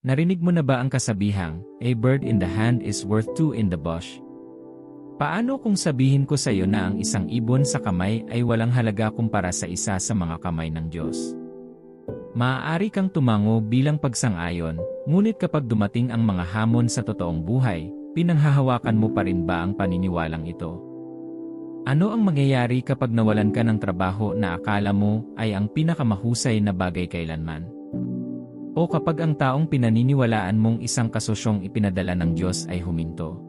Narinig mo na ba ang kasabihang, a bird in the hand is worth two in the bush? Paano kung sabihin ko sa iyo na ang isang ibon sa kamay ay walang halaga kumpara sa isa sa mga kamay ng Diyos? Maaari kang tumango bilang pagsang-ayon, ngunit kapag dumating ang mga hamon sa totoong buhay, pinanghahawakan mo pa rin ba ang paniniwalang ito? Ano ang mangyayari kapag nawalan ka ng trabaho na akala mo ay ang pinakamahusay na bagay kailanman? O kapag ang taong pinaniniwalaan mong isang kasosyong ipinadala ng Diyos ay huminto.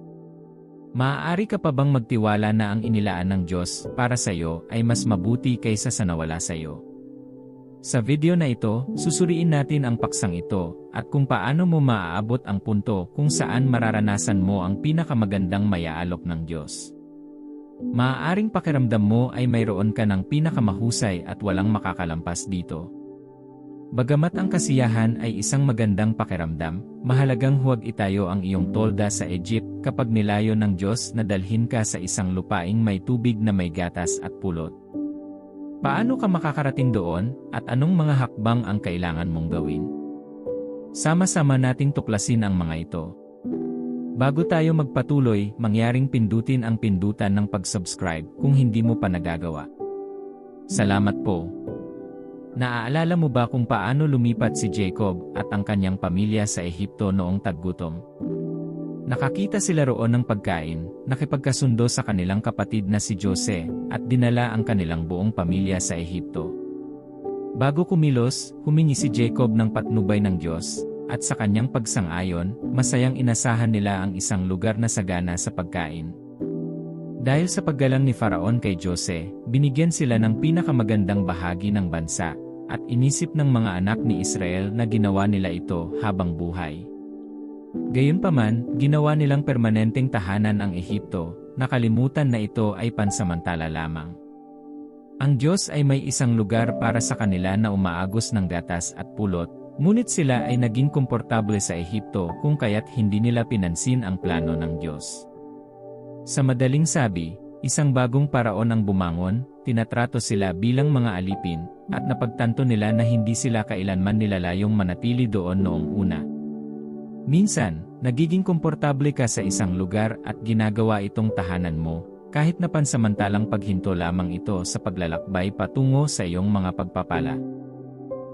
Maaari ka pa bang magtiwala na ang inilaan ng Diyos para sa iyo ay mas mabuti kaysa sa nawala sa iyo? Sa video na ito, susuriin natin ang paksang ito at kung paano mo maaabot ang punto kung saan mararanasan mo ang pinakamagandang mayaalok ng Diyos. Maaaring pakiramdam mo ay mayroon ka ng pinakamahusay at walang makakalampas dito. Bagamat ang kasiyahan ay isang magandang pakiramdam, mahalagang huwag itayo ang iyong tolda sa Egypt kapag nilayo ng Diyos na dalhin ka sa isang lupaing may tubig na may gatas at pulot. Paano ka makakarating doon at anong mga hakbang ang kailangan mong gawin? Sama-sama nating tuklasin ang mga ito. Bago tayo magpatuloy, mangyaring pindutin ang pindutan ng pag-subscribe kung hindi mo pa nagagawa. Salamat po. Naaalala mo ba kung paano lumipat si Jacob at ang kanyang pamilya sa Ehipto noong taggutom? Nakakita sila roon ng pagkain, nakipagkasundo sa kanilang kapatid na si Jose, at dinala ang kanilang buong pamilya sa Ehipto. Bago kumilos, humingi si Jacob ng patnubay ng Diyos, at sa kanyang pagsang-ayon, masayang inasahan nila ang isang lugar na sagana sa pagkain. Dahil sa paggalang ni Faraon kay Jose, binigyan sila ng pinakamagandang bahagi ng bansa, at inisip ng mga anak ni Israel na ginawa nila ito habang buhay. Gayunpaman, ginawa nilang permanenteng tahanan ang Ehipto, nakalimutan na ito ay pansamantala lamang. Ang Diyos ay may isang lugar para sa kanila na umaagos ng gatas at pulot, ngunit sila ay naging komportable sa Ehipto kung kaya't hindi nila pinansin ang plano ng Diyos. Sa madaling sabi, isang bagong paraon ang bumangon, tinatrato sila bilang mga alipin, at napagtanto nila na hindi sila kailanman nilalayong manatili doon noong una. Minsan, nagiging komportable ka sa isang lugar at ginagawa itong tahanan mo, kahit na pansamantalang paghinto lamang ito sa paglalakbay patungo sa iyong mga pagpapala.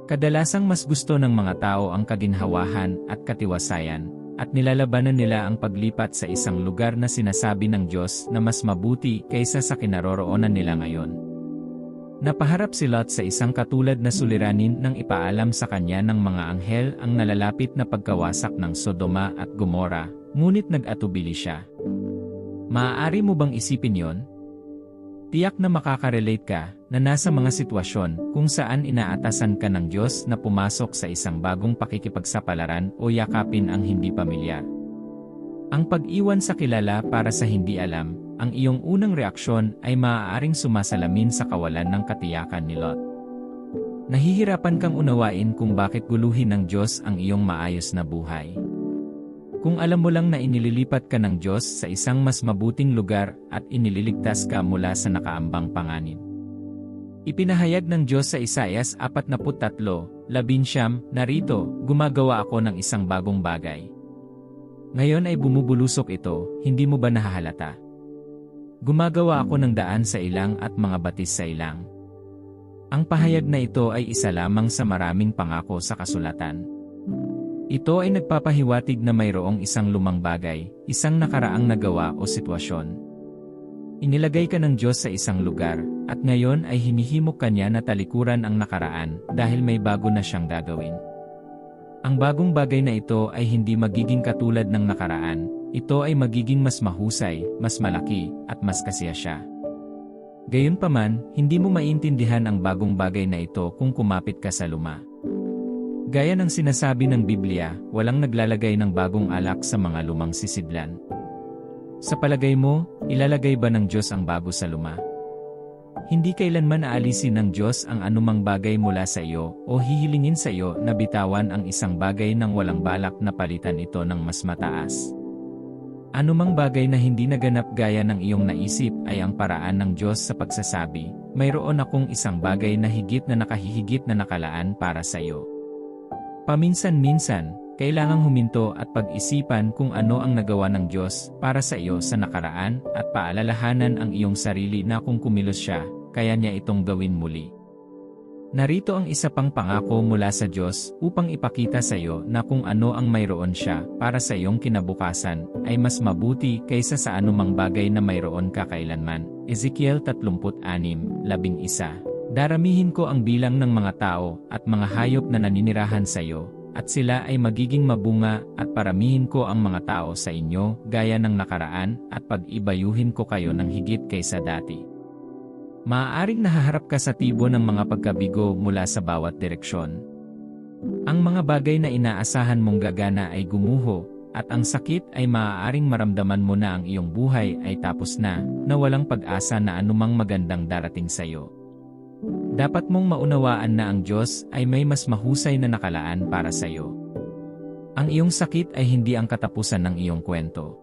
Kadalasang mas gusto ng mga tao ang kaginhawahan at katiwasayan, at nilalabanan nila ang paglipat sa isang lugar na sinasabi ng Diyos na mas mabuti kaysa sa kinaroroonan nila ngayon. Napaharap si Lot sa isang katulad na suliranin nang ipaalam sa kanya ng mga anghel ang nalalapit na pagkawasak ng Sodoma at Gomora, ngunit nag-atubili siya. Maaari mo bang isipin yon? Tiyak na makakarelate ka na nasa mga sitwasyon kung saan inaatasan ka ng Diyos na pumasok sa isang bagong pakikipagsapalaran o yakapin ang hindi pamilyar. Ang pag-iwan sa kilala para sa hindi alam, ang iyong unang reaksyon ay maaaring sumasalamin sa kawalan ng katiyakan ni Lot. Nahihirapan kang unawain kung bakit guluhin ng Diyos ang iyong maayos na buhay. Kung alam mo lang na inililipat ka ng Diyos sa isang mas mabuting lugar at inililigtas ka mula sa nakaambang panganib. Ipinahayag ng Diyos sa Isayas 43, 11, narito, gumagawa ako ng isang bagong bagay. Ngayon ay bumubulusok ito, hindi mo ba nahahalata? Gumagawa ako ng daan sa ilang at mga batis sa ilang. Ang pahayag na ito ay isa lamang sa maraming pangako sa kasulatan. Ito ay nagpapahiwatig na mayroong isang lumang bagay, isang nakaraang nagawa o sitwasyon. Inilagay ka ng Diyos sa isang lugar, at ngayon ay hinihimok kanya na talikuran ang nakaraan dahil may bago na siyang gagawin. Ang bagong bagay na ito ay hindi magiging katulad ng nakaraan, ito ay magiging mas mahusay, mas malaki, at mas kasiya siya. Gayunpaman, hindi mo maintindihan ang bagong bagay na ito kung kumapit ka sa luma. Gaya ng sinasabi ng Biblia, walang naglalagay ng bagong alak sa mga lumang sisidlan. Sa palagay mo, ilalagay ba ng Diyos ang bago sa luma? Hindi kailanman aalisin ng Diyos ang anumang bagay mula sa iyo o hihilingin sa iyo na bitawan ang isang bagay nang walang balak na palitan ito ng mas mataas. Anumang bagay na hindi naganap gaya ng iyong naisip ay ang paraan ng Diyos sa pagsasabi, mayroon akong isang bagay na higit na nakahihigit na nakalaan para sa iyo. Paminsan-minsan, kailangang huminto at pag-isipan kung ano ang nagawa ng Diyos para sa iyo sa nakaraan at paalalahanan ang iyong sarili na kung kumilos siya, kaya niya itong gawin muli. Narito ang isa pang pangako mula sa Diyos upang ipakita sa iyo na kung ano ang mayroon siya para sa iyong kinabukasan ay mas mabuti kaysa sa anumang bagay na mayroon ka kailanman. Ezekiel 36:11 Daramihin ko ang bilang ng mga tao at mga hayop na naninirahan sa iyo, at sila ay magiging mabunga at paramihin ko ang mga tao sa inyo gaya ng nakaraan at pag-ibayuhin ko kayo ng higit kaysa dati. Maaaring nahaharap ka sa tibo ng mga pagkabigo mula sa bawat direksyon. Ang mga bagay na inaasahan mong gagana ay gumuho, at ang sakit ay maaaring maramdaman mo na ang iyong buhay ay tapos na, na walang pag-asa na anumang magandang darating sa iyo. Dapat mong maunawaan na ang Diyos ay may mas mahusay na nakalaan para sa iyo. Ang iyong sakit ay hindi ang katapusan ng iyong kwento.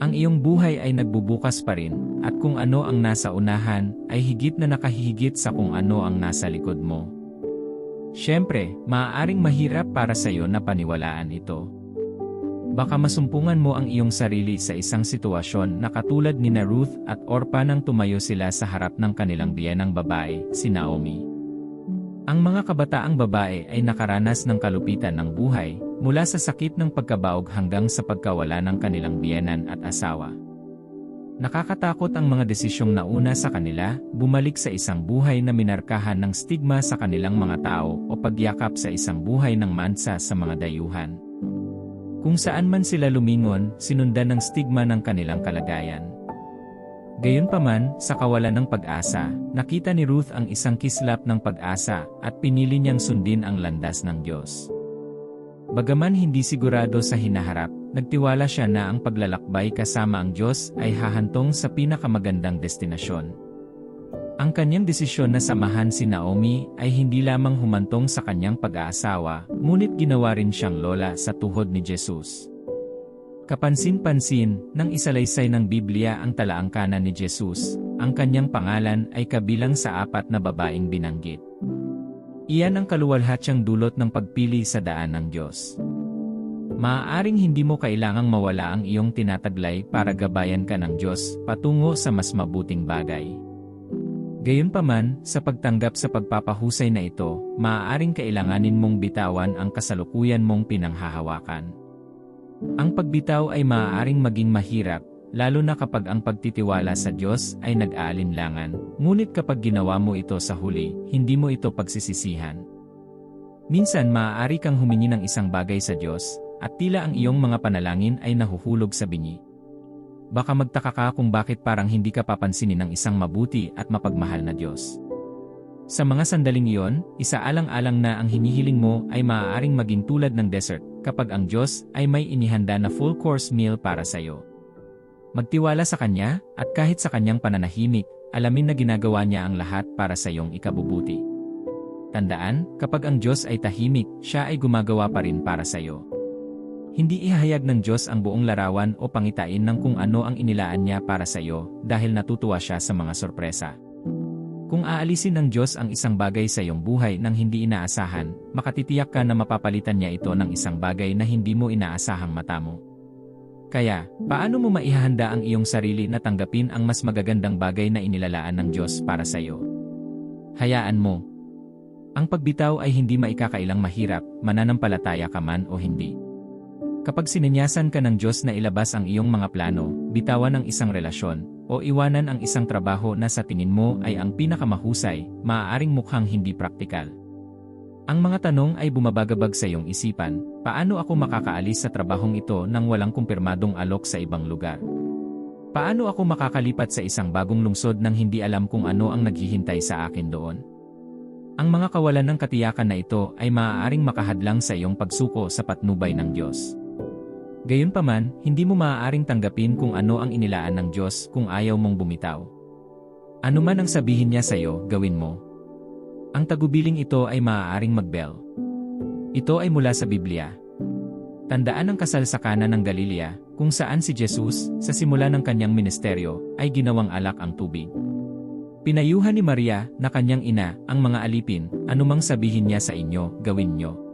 Ang iyong buhay ay nagbubukas pa rin, at kung ano ang nasa unahan, ay higit na nakahihigit sa kung ano ang nasa likod mo. Siyempre, maaaring mahirap para sa iyo na paniwalaan ito. Baka masumpungan mo ang iyong sarili sa isang sitwasyon na katulad ni na Ruth at Orpa nang tumayo sila sa harap ng kanilang biyenang babae, si Naomi. Ang mga kabataang babae ay nakaranas ng kalupitan ng buhay, mula sa sakit ng pagkabaog hanggang sa pagkawala ng kanilang biyenan at asawa. Nakakatakot ang mga desisyong nauna sa kanila, bumalik sa isang buhay na minarkahan ng stigma sa kanilang mga tao o pagyakap sa isang buhay ng mansa sa mga dayuhan. Kung saan man sila lumingon, sinundan ng stigma ng kanilang kalagayan. Gayunpaman, sa kawalan ng pag-asa, nakita ni Ruth ang isang kislap ng pag-asa at pinili niyang sundin ang landas ng Diyos. Bagaman hindi sigurado sa hinaharap, nagtiwala siya na ang paglalakbay kasama ang Diyos ay hahantong sa pinakamagandang destinasyon. Ang kanyang desisyon na samahan si Naomi ay hindi lamang humantong sa kanyang pag-aasawa, ngunit ginawa rin siyang lola sa tuhod ni Jesus. Kapansin-pansin, nang isalaysay ng Biblia ang talaangkanan ni Jesus, ang kanyang pangalan ay kabilang sa apat na babaeng binanggit. Iyan ang kaluwalhatyang dulot ng pagpili sa daan ng Diyos. Maaaring hindi mo kailangang mawala ang iyong tinataglay para gabayan ka ng Diyos patungo sa mas mabuting bagay. Gayunpaman, sa pagtanggap sa pagpapahusay na ito, maaaring kailanganin mong bitawan ang kasalukuyan mong pinanghahawakan. Ang pagbitaw ay maaaring maging mahirap, lalo na kapag ang pagtitiwala sa Diyos ay nag-aalinlangan, ngunit kapag ginawa mo ito sa huli, hindi mo ito pagsisisihan. Minsan maaari kang humingi ng isang bagay sa Diyos, at tila ang iyong mga panalangin ay nahuhulog sa binyi. Baka magtaka ka kung bakit parang hindi ka papansinin ng isang mabuti at mapagmahal na Diyos. Sa mga sandaling iyon, isaalang-alang na ang hinihiling mo ay maaaring maging tulad ng desert kapag ang Diyos ay may inihanda na full course meal para sa iyo. Magtiwala sa Kanya, at kahit sa Kanyang pananahimik, alamin na ginagawa niya ang lahat para sa iyong ikabubuti. Tandaan, kapag ang Diyos ay tahimik, siya ay gumagawa pa rin para sa iyo. Hindi ihahayag ng Diyos ang buong larawan o pangitain ng kung ano ang inilaan niya para sa iyo dahil natutuwa siya sa mga sorpresa. Kung aalisin ng Diyos ang isang bagay sa iyong buhay nang hindi inaasahan, makatitiyak ka na mapapalitan niya ito ng isang bagay na hindi mo inaasahang mata mo. Kaya, paano mo maihahanda ang iyong sarili na tanggapin ang mas magagandang bagay na inilalaan ng Diyos para sa iyo? Hayaan mo. Ang pagbitaw ay hindi maikakailang mahirap, mananampalataya ka man o hindi. Kapag sinenyasan ka ng Diyos na ilabas ang iyong mga plano, bitawan ang isang relasyon, o iwanan ang isang trabaho na sa tingin mo ay ang pinakamahusay, maaaring mukhang hindi praktikal. Ang mga tanong ay bumabagabag sa iyong isipan, paano ako makakaalis sa trabahong ito nang walang kumpirmadong alok sa ibang lugar? Paano ako makakalipat sa isang bagong lungsod nang hindi alam kung ano ang naghihintay sa akin doon? Ang mga kawalan ng katiyakan na ito ay maaaring makahadlang sa iyong pagsuko sa patnubay ng Diyos. Gayunpaman, hindi mo maaaring tanggapin kung ano ang inilaan ng Diyos kung ayaw mong bumitaw. Ano man ang sabihin niya sa iyo, gawin mo. Ang tagubiling ito ay maaaring magbel. Ito ay mula sa Biblia. Tandaan ang kasal sa Kana ng Galilea, kung saan si Jesus, sa simula ng kanyang ministeryo, ay ginawang alak ang tubig. Pinayuhan ni Maria, na kanyang ina, ang mga alipin, anumang sabihin niya sa inyo, gawin nyo.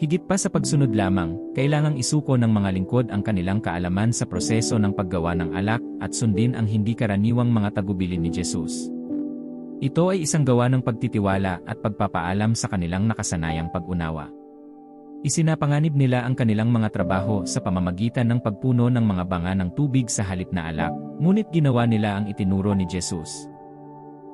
Higit pa sa pagsunod lamang, kailangang isuko ng mga lingkod ang kanilang kaalaman sa proseso ng paggawa ng alak at sundin ang hindi karaniwang mga tagubilin ni Jesus. Ito ay isang gawa ng pagtitiwala at pagpapaalam sa kanilang nakasanayang pag-unawa. Isinapanganib nila ang kanilang mga trabaho sa pamamagitan ng pagpuno ng mga banga ng tubig sa halip na alak, ngunit ginawa nila ang itinuro ni Jesus.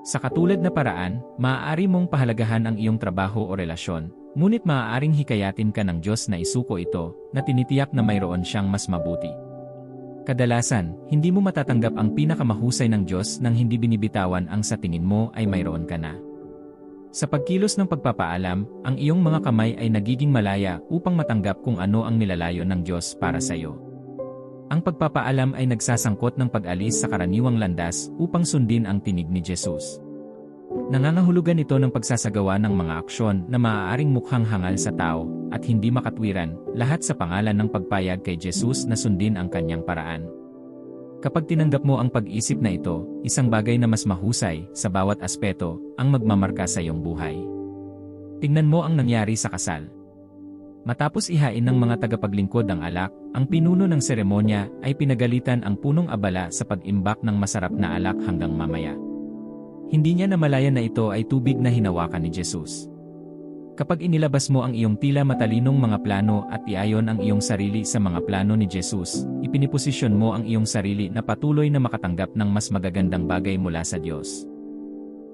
Sa katulad na paraan, maaari mong pahalagahan ang iyong trabaho o relasyon, ngunit maaaring hikayatin ka ng Diyos na isuko ito, na tinitiyak na mayroon siyang mas mabuti. Kadalasan, hindi mo matatanggap ang pinakamahusay ng Diyos nang hindi binibitawan ang sa tingin mo ay mayroon ka na. Sa pagkilos ng pagpapaalam, ang iyong mga kamay ay nagiging malaya upang matanggap kung ano ang nilalayo ng Diyos para sa iyo. Ang pagpapaalam ay nagsasangkot ng pag-alis sa karaniwang landas upang sundin ang tinig ni Jesus. Nangangahulugan ito ng pagsasagawa ng mga aksyon na maaaring mukhang hangal sa tao at hindi makatwiran, lahat sa pangalan ng pagpayag kay Jesus na sundin ang kanyang paraan. Kapag tinanggap mo ang pag-isip na ito, isang bagay na mas mahusay sa bawat aspeto ang magmamarka sa iyong buhay. Tingnan mo ang nangyari sa kasal. Matapos ihain ng mga tagapaglingkod ang alak, ang pinuno ng seremonya ay pinagalitan ang punong abala sa pag-imbak ng masarap na alak hanggang mamaya. Hindi niya namalayan na ito ay tubig na hinawakan ni Jesus. Kapag inilabas mo ang iyong tila matalinong mga plano at iayon ang iyong sarili sa mga plano ni Jesus, ipiniposisyon mo ang iyong sarili na patuloy na makatanggap ng mas magagandang bagay mula sa Diyos.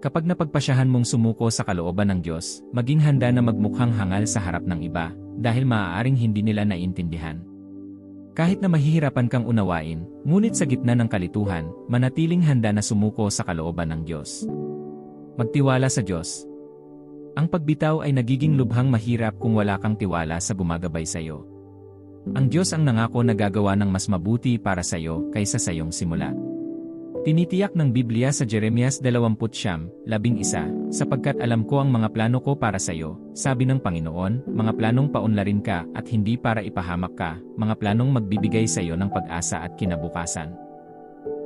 Kapag napagpasyahan mong sumuko sa kalooban ng Diyos, maging handa na magmukhang hangal sa harap ng iba, dahil maaaring hindi nila naiintindihan. Kahit na mahihirapan kang unawain, ngunit sa gitna ng kalituhan, manatiling handa na sumuko sa kalooban ng Diyos. Magtiwala sa Diyos, ang pagbitaw ay nagiging lubhang mahirap kung wala kang tiwala sa gumagabay sa iyo. Ang Diyos ang nangako na gagawa ng mas mabuti para sa iyo kaysa sa iyong simula. Tinitiyak ng Biblia sa Jeremias 20:11, sapagkat alam ko ang mga plano ko para sa iyo, sabi ng Panginoon, mga planong paunlarin ka at hindi para ipahamak ka, mga planong magbibigay sa iyo ng pag-asa at kinabukasan.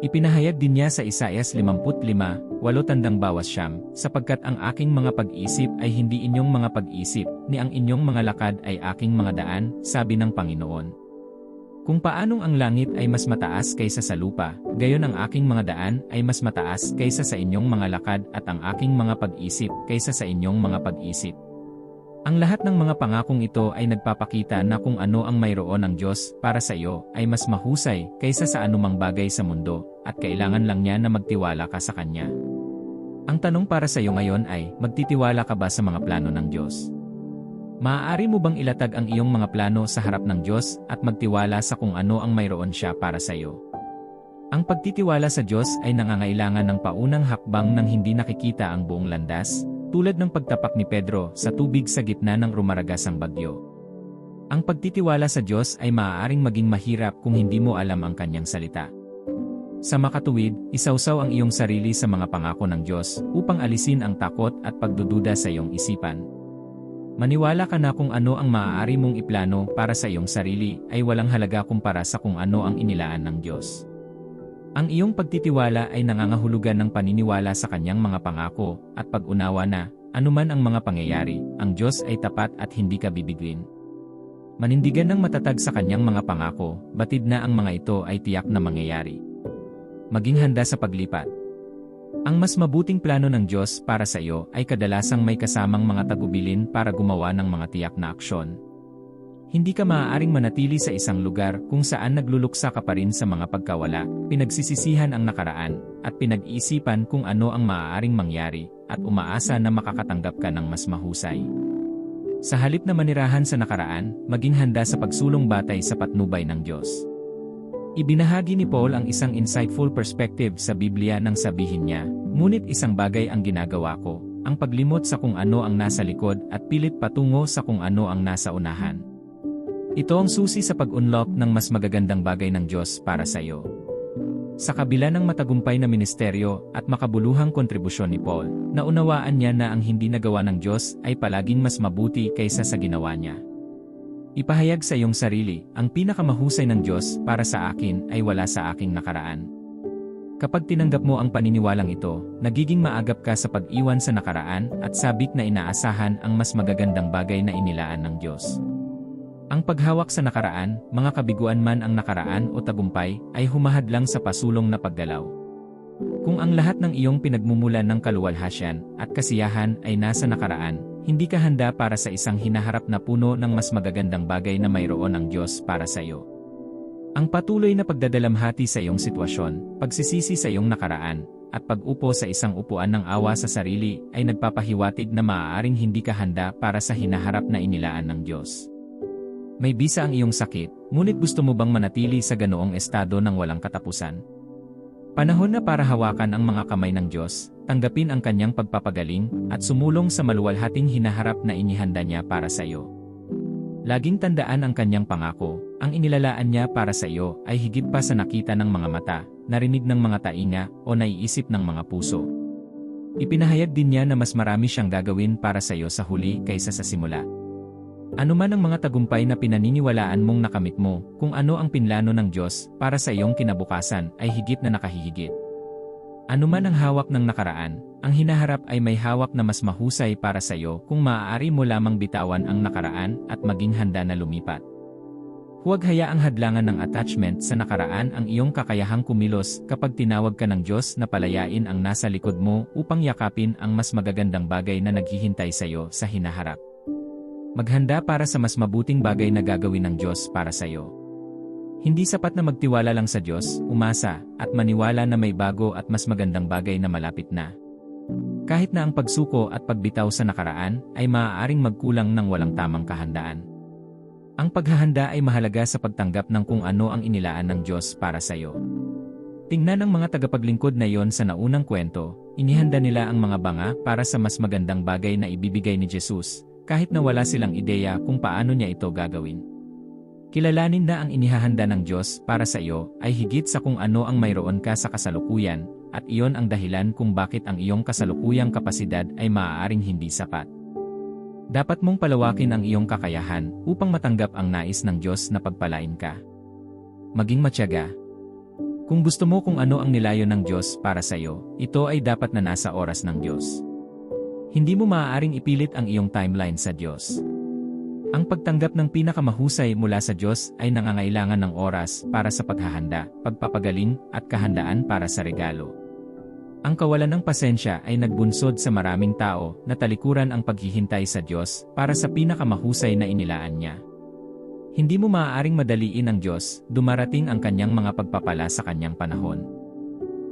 Ipinahayag din niya sa Isaias 55, walo tandang bawas siyam, sapagkat ang aking mga pag-isip ay hindi inyong mga pag-isip, ni ang inyong mga lakad ay aking mga daan, sabi ng Panginoon. Kung paanong ang langit ay mas mataas kaysa sa lupa, gayon ang aking mga daan ay mas mataas kaysa sa inyong mga lakad at ang aking mga pag-isip kaysa sa inyong mga pag-isip. Ang lahat ng mga pangakong ito ay nagpapakita na kung ano ang mayroon ng Diyos para sa iyo ay mas mahusay kaysa sa anumang bagay sa mundo at kailangan lang niya na magtiwala ka sa Kanya. Ang tanong para sa iyo ngayon ay, magtitiwala ka ba sa mga plano ng Diyos? Maaari mo bang ilatag ang iyong mga plano sa harap ng Diyos at magtiwala sa kung ano ang mayroon siya para sa iyo? Ang pagtitiwala sa Diyos ay nangangailangan ng paunang hakbang nang hindi nakikita ang buong landas, tulad ng pagtapak ni Pedro sa tubig sa gitna ng rumaragasang bagyo. Ang pagtitiwala sa Diyos ay maaaring maging mahirap kung hindi mo alam ang kanyang salita. Sa makatuwid, isawsaw ang iyong sarili sa mga pangako ng Diyos upang alisin ang takot at pagdududa sa iyong isipan. Maniwala ka na kung ano ang maaari mong iplano para sa iyong sarili ay walang halaga kumpara sa kung ano ang inilaan ng Diyos. Ang iyong pagtitiwala ay nangangahulugan ng paniniwala sa kanyang mga pangako at pag-unawa na, anuman ang mga pangyayari, ang Diyos ay tapat at hindi ka bibigwin. Manindigan ng matatag sa kanyang mga pangako, batid na ang mga ito ay tiyak na mangyayari. Maging handa sa paglipat. Ang mas mabuting plano ng Diyos para sa iyo ay kadalasang may kasamang mga tagubilin para gumawa ng mga tiyak na aksyon. Hindi ka maaaring manatili sa isang lugar kung saan nagluluksa ka pa rin sa mga pagkawala, pinagsisisihan ang nakaraan, at pinag-iisipan kung ano ang maaaring mangyari, at umaasa na makakatanggap ka ng mas mahusay. Sa halip na manirahan sa nakaraan, maging handa sa pagsulong batay sa patnubay ng Diyos. Ibinahagi ni Paul ang isang insightful perspective sa Biblia nang sabihin niya, Ngunit isang bagay ang ginagawa ko, ang paglimot sa kung ano ang nasa likod at pilit patungo sa kung ano ang nasa unahan. Ito ang susi sa pag-unlock ng mas magagandang bagay ng Diyos para sa iyo. Sa kabila ng matagumpay na ministeryo at makabuluhang kontribusyon ni Paul, naunawaan niya na ang hindi nagawa ng Diyos ay palaging mas mabuti kaysa sa ginawa niya. Ipahayag sa iyong sarili, ang pinakamahusay ng Diyos para sa akin ay wala sa aking nakaraan. Kapag tinanggap mo ang paniniwalang ito, nagiging maagap ka sa pag-iwan sa nakaraan at sabik na inaasahan ang mas magagandang bagay na inilaan ng Diyos. Ang paghawak sa nakaraan, mga kabiguan man ang nakaraan o tagumpay, ay humahadlang sa pasulong na pagdalaw. Kung ang lahat ng iyong pinagmumulan ng kaluwalhasyan at kasiyahan ay nasa nakaraan, hindi ka handa para sa isang hinaharap na puno ng mas magagandang bagay na mayroon ng Diyos para sa iyo. Ang patuloy na pagdadalamhati sa iyong sitwasyon, pagsisisi sa iyong nakaraan, at pag-upo sa isang upuan ng awa sa sarili ay nagpapahiwatig na maaaring hindi ka handa para sa hinaharap na inilaan ng Diyos. May bisa ang iyong sakit, ngunit gusto mo bang manatili sa ganoong estado ng walang katapusan? Panahon na para hawakan ang mga kamay ng Diyos, tanggapin ang kanyang pagpapagaling, at sumulong sa maluwalhating hinaharap na inihanda niya para sa iyo. Laging tandaan ang kanyang pangako, ang inilalaan niya para sa iyo ay higit pa sa nakita ng mga mata, narinig ng mga tainga, o naiisip ng mga puso. Ipinahayag din niya na mas marami siyang gagawin para sa iyo sa huli kaysa sa simula. Ano man ang mga tagumpay na pinaniniwalaan mong nakamit mo, kung ano ang pinlano ng Diyos para sa iyong kinabukasan ay higit na nakahihigit. Ano man ang hawak ng nakaraan, ang hinaharap ay may hawak na mas mahusay para sa iyo kung maaari mo lamang bitawan ang nakaraan at maging handa na lumipat. Huwag hayaang hadlangan ng attachment sa nakaraan ang iyong kakayahang kumilos kapag tinawag ka ng Diyos na palayain ang nasa likod mo upang yakapin ang mas magagandang bagay na naghihintay sa iyo sa hinaharap. Maghanda para sa mas mabuting bagay na gagawin ng Diyos para sa iyo. Hindi sapat na magtiwala lang sa Diyos, umasa, at maniwala na may bago at mas magandang bagay na malapit na. Kahit na ang pagsuko at pagbitaw sa nakaraan ay maaaring magkulang ng walang tamang kahandaan. Ang paghahanda ay mahalaga sa pagtanggap ng kung ano ang inilaan ng Diyos para sa iyo. Tingnan ang mga tagapaglingkod na iyon sa naunang kwento, inihanda nila ang mga banga para sa mas magandang bagay na ibibigay ni Jesus, kahit na wala silang ideya kung paano niya ito gagawin. Kilalanin na ang inihahanda ng Diyos para sa iyo ay higit sa kung ano ang mayroon ka sa kasalukuyan, at iyon ang dahilan kung bakit ang iyong kasalukuyang kapasidad ay maaaring hindi sapat. Dapat mong palawakin ang iyong kakayahan upang matanggap ang nais ng Diyos na pagpalain ka. Maging matyaga. Kung gusto mo kung ano ang nilayo ng Diyos para sa iyo, ito ay dapat na nasa oras ng Diyos. Hindi mo maaaring ipilit ang iyong timeline sa Diyos. Ang pagtanggap ng pinakamahusay mula sa Diyos ay nangangailangan ng oras para sa paghahanda, pagpapagaling, at kahandaan para sa regalo. Ang kawalan ng pasensya ay nagbunsod sa maraming tao na talikuran ang paghihintay sa Diyos para sa pinakamahusay na inilaan niya. Hindi mo maaaring madaliin ang Diyos, dumarating ang kanyang mga pagpapala sa kanyang panahon.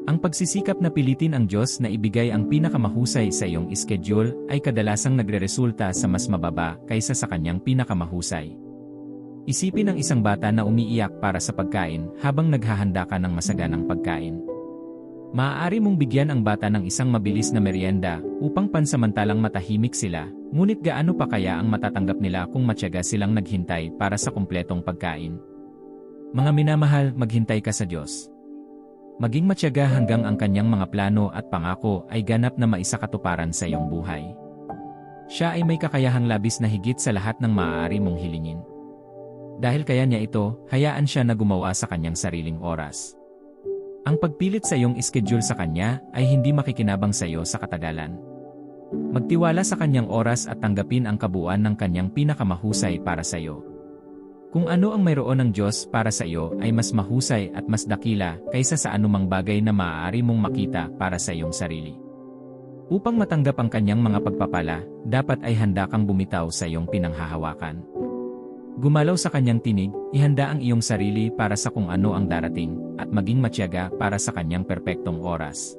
Ang pagsisikap na pilitin ang Diyos na ibigay ang pinakamahusay sa iyong schedule ay kadalasang nagreresulta sa mas mababa kaysa sa kanyang pinakamahusay. Isipin ang isang bata na umiiyak para sa pagkain habang naghahanda ka ng masaganang pagkain. Maaari mong bigyan ang bata ng isang mabilis na merienda upang pansamantalang matahimik sila, ngunit gaano pa kaya ang matatanggap nila kung matyaga silang naghintay para sa kumpletong pagkain? Mga minamahal, maghintay ka sa Diyos. Maging matyaga hanggang ang kanyang mga plano at pangako ay ganap na maisakatuparan sa iyong buhay. Siya ay may kakayahang labis na higit sa lahat ng maaari mong hilingin. Dahil kaya niya ito, hayaan siya na gumawa sa kanyang sariling oras. Ang pagpilit sa iyong schedule sa kanya ay hindi makikinabang sa iyo sa katagalan. Magtiwala sa kanyang oras at tanggapin ang kabuuan ng kanyang pinakamahusay para sa iyo. Kung ano ang mayroon ng Diyos para sa iyo ay mas mahusay at mas dakila kaysa sa anumang bagay na maaari mong makita para sa iyong sarili. Upang matanggap ang kanyang mga pagpapala, dapat ay handa kang bumitaw sa iyong pinanghahawakan. Gumalaw sa kanyang tinig, ihanda ang iyong sarili para sa kung ano ang darating, at maging matyaga para sa kanyang perpektong oras.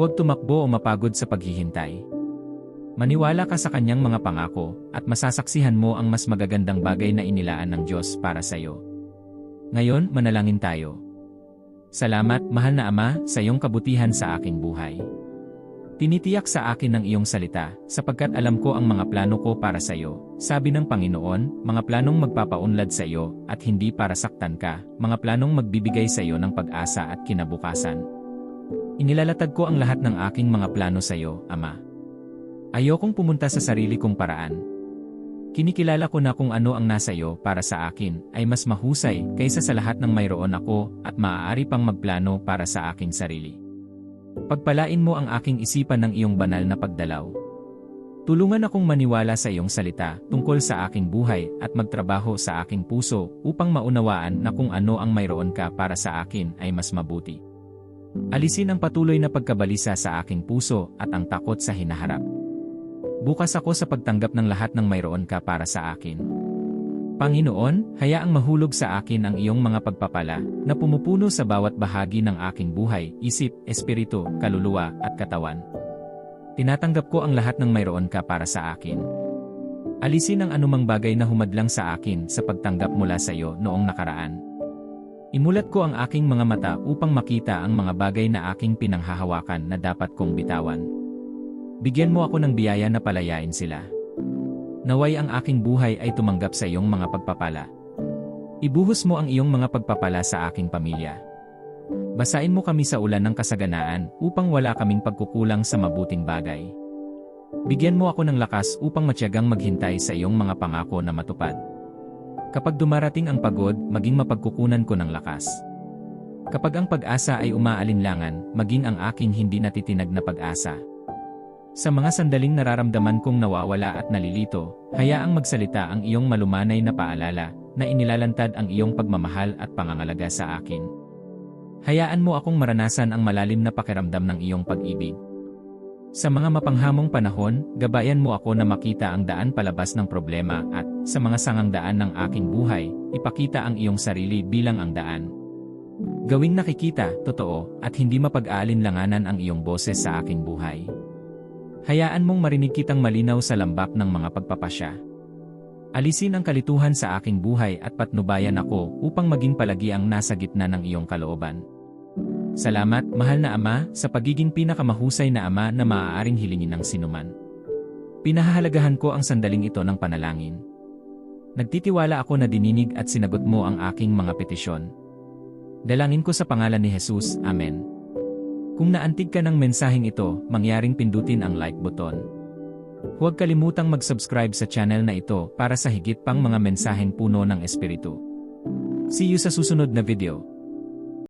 Huwag tumakbo o mapagod sa paghihintay. Maniwala ka sa kanyang mga pangako, at masasaksihan mo ang mas magagandang bagay na inilaan ng Diyos para sa iyo. Ngayon, manalangin tayo. Salamat, mahal na Ama, sa iyong kabutihan sa aking buhay. Tinitiyak sa akin ng iyong salita, sapagkat alam ko ang mga plano ko para sa iyo. Sabi ng Panginoon, mga planong magpapaunlad sa iyo, at hindi para saktan ka, mga planong magbibigay sa iyo ng pag-asa at kinabukasan. Inilalatag ko ang lahat ng aking mga plano sa iyo, Ama. Ayokong pumunta sa sarili kong paraan. Kinikilala ko na kung ano ang nasa iyo para sa akin ay mas mahusay kaysa sa lahat ng mayroon ako at maaari pang magplano para sa aking sarili. Pagpalain mo ang aking isipan ng iyong banal na pagdalaw. Tulungan akong maniwala sa iyong salita tungkol sa aking buhay at magtrabaho sa aking puso upang maunawaan na kung ano ang mayroon ka para sa akin ay mas mabuti. Alisin ang patuloy na pagkabalisa sa aking puso at ang takot sa hinaharap. Bukas ako sa pagtanggap ng lahat ng mayroon ka para sa akin. Panginoon, hayaang mahulog sa akin ang iyong mga pagpapala na pumupuno sa bawat bahagi ng aking buhay, isip, espiritu, kaluluwa at katawan. Tinatanggap ko ang lahat ng mayroon ka para sa akin. Alisin ang anumang bagay na humadlang sa akin sa pagtanggap mula sa iyo noong nakaraan. Imulat ko ang aking mga mata upang makita ang mga bagay na aking pinanghahawakan na dapat kong bitawan. Bigyan mo ako ng biyaya na palayain sila. Naway ang aking buhay ay tumanggap sa iyong mga pagpapala. Ibuhos mo ang iyong mga pagpapala sa aking pamilya. Basain mo kami sa ulan ng kasaganaan upang wala kaming pagkukulang sa mabuting bagay. Bigyan mo ako ng lakas upang matyagang maghintay sa iyong mga pangako na matupad. Kapag dumarating ang pagod, maging mapagkukunan ko ng lakas. Kapag ang pag-asa ay umaalinlangan, maging ang aking hindi natitinag na pag-asa. Sa mga sandaling nararamdaman kong nawawala at nalilito, hayaang magsalita ang iyong malumanay na paalala na inilalantad ang iyong pagmamahal at pangangalaga sa akin. Hayaan mo akong maranasan ang malalim na pakiramdam ng iyong pag-ibig. Sa mga mapanghamong panahon, gabayan mo ako na makita ang daan palabas ng problema at, sa mga sangang daan ng aking buhay, ipakita ang iyong sarili bilang ang daan. Gawing nakikita, totoo, at hindi mapag-aalinlanganan ang iyong boses sa aking buhay. Hayaan mong marinig kitang malinaw sa lambak ng mga pagpapasya. Alisin ang kalituhan sa aking buhay at patnubayan ako upang maging palagi ang nasa gitna ng iyong kalooban. Salamat, mahal na Ama, sa pagiging pinakamahusay na Ama na maaaring hilingin ng sinuman. Pinahahalagahan ko ang sandaling ito ng panalangin. Nagtitiwala ako na dininig at sinagot mo ang aking mga petisyon. Dalangin ko sa pangalan ni Jesus, Amen. Kung naantig ka ng mensaheng ito, mangyaring pindutin ang like button. Huwag kalimutang mag-subscribe sa channel na ito para sa higit pang mga mensaheng puno ng Espiritu. See you sa susunod na video.